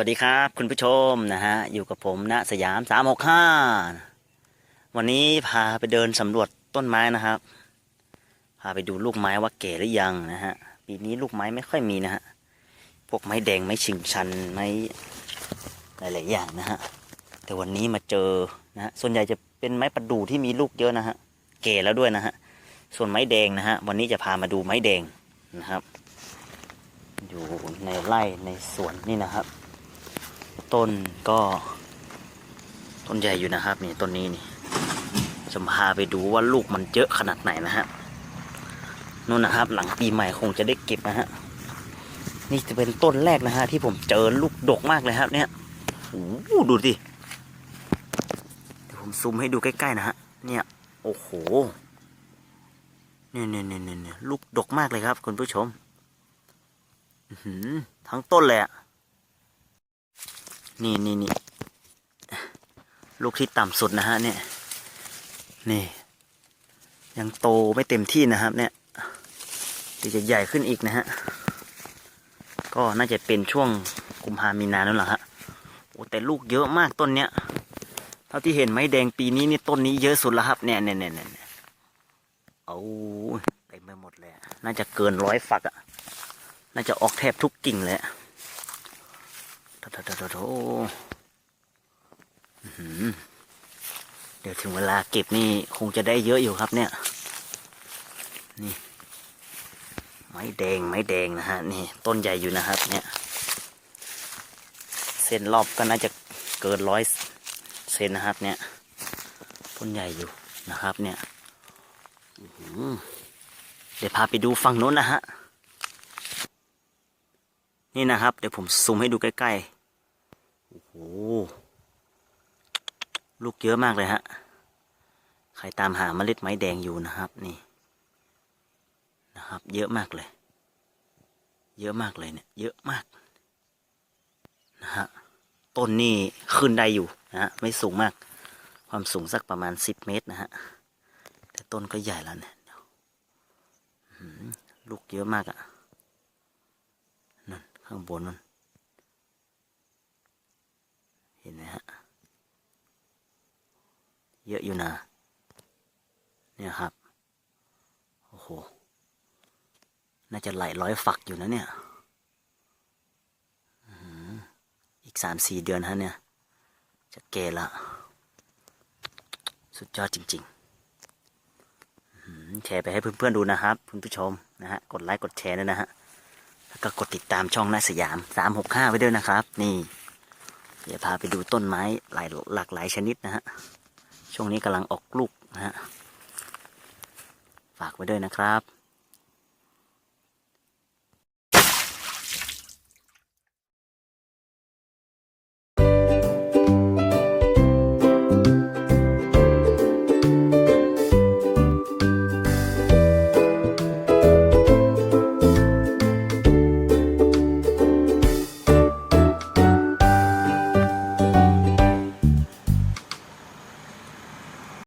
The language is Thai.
วัสดีครับคุณผู้ชมนะฮะอยู่กับผมณสยามสามหกห้าวันนี้พาไปเดินสำรวจต้นไม้นะครับ พาไปดูลูกไม้ว่าแก่หรือยังนะฮะปีนี้ลูกไม้ไม่ค่อยมีนะฮะพวกไม้แดงไม้ชิงชันไม้หลายๆอย่างนะฮะแต่วันนี้มาเจอนะฮะส่วนใหญ่จะเป็นไม้ประดู่ที่มีลูกเยอะนะฮะแก่แล้วด้วยนะฮะส่วนไม้แดงนะฮะวันนี้จะพามาดูไม้แดงนะครับ อยู่ในไร่ในสวนนี่นะครับ ต้นก็ต้นใหญ่อยู่นะครับนี่ต้นนี้นี่จะพาไปดูว่าลูกมันเยอะขนาดไหนนะฮะนู่นนะครับ หลังปีใหม่คงจะได้เก็บนะฮะนี่จะเป็นต้นแรกนะฮะที่ผมเจอลูกดกมากเลยครับ เนี่ยโอ้ดูดิเดี๋ยวผมซูมให้ดูใกล้ๆนะฮะเนี่ยโอ้โหเนี่ยเนี่ยเนี่ยเนี่ยลูกดกมากเลยครับ คุณผู้ชมทั้งต้นเลยอะ นี่นี่นี่ลูกที่ต่ำสุดนะฮะเนี่ยนี่ ยังโตไม่เต็มที่นะครับ เนี่ยดีจะใหญ่ขึ้นอีกนะฮะก็น่าจะเป็นช่วงกุมภามีนานั่นแหละฮะโอ้แต่ลูกเยอะมากต้นเนี้ยเท่าที่เห็นไม้แดงปีนี้นี่ต้นนี้เยอะสุดแล้วครับเนี่ยเนี่ยเนี่ยเนี่ยเอาเต็มไปหมดเลยน่าจะเกินร้อยฝักอะน่าจะออกแทบทุกกิ่งเลยอะ โถโถโถโถเดี๋ยวถึงเวลาเก็บนี่คงจะได้เยอะอยู่ครับเนี่ย นี่ ไม้แดงไม้แดงนะฮะนี่ ต้นใหญ่อยู่นะครับ เนี่ย เส้นรอบก็น่าจะเกินร้อยเซนนะครับ เนี่ย ต้นใหญ่อยู่นะครับ เนี่ยเดี๋ยวพาไปดูฝั่งโน้นนะฮะ นี่นะครับ เดี๋ยวผมซูมให้ดูใกล้ ๆ อ้โห ลูกเยอะมากเลยฮะ ใครตามหาเมล็ดไม้แดงอยู่นะครับ นี่นะครับ เยอะมากเลย เยอะมากเลยเนี่ย เยอะมากนะฮะ ต้นนี่ขึ้นได้อยู่นะฮะ ไม่สูงมาก ความสูงสักประมาณสิบเมตรนะฮะ แต่ต้นก็ใหญ่แล้วเนี่ยลูกเยอะมากอะนั่นข้างบนนั่นเห็นไหมฮะ เยอะอยู่นะ เนี่ยครับ โอ้โห น่าจะไหลายร้อยฝักอยู่นะเนี่ยอืมอีกสามสี่เดือนฮะเนี่ย จะเกละ สุดยอดจริงๆแชร์ไปให้เพื่อนๆดูนะครับ คุณผู้ชมนะฮะ กดไลค์กดแชร์ด้วยนะฮะ แล้วก็กดติดตามช่องนาสยามสามหกห้าไว้ด้วยนะครับ นี่ เดี๋ยวพาไปดูต้นไม้หลายหลากหลายชนิดนะฮะ ช่วงนี้กำลังออกลูกนะฮะ ฝากไว้ด้วยนะครับ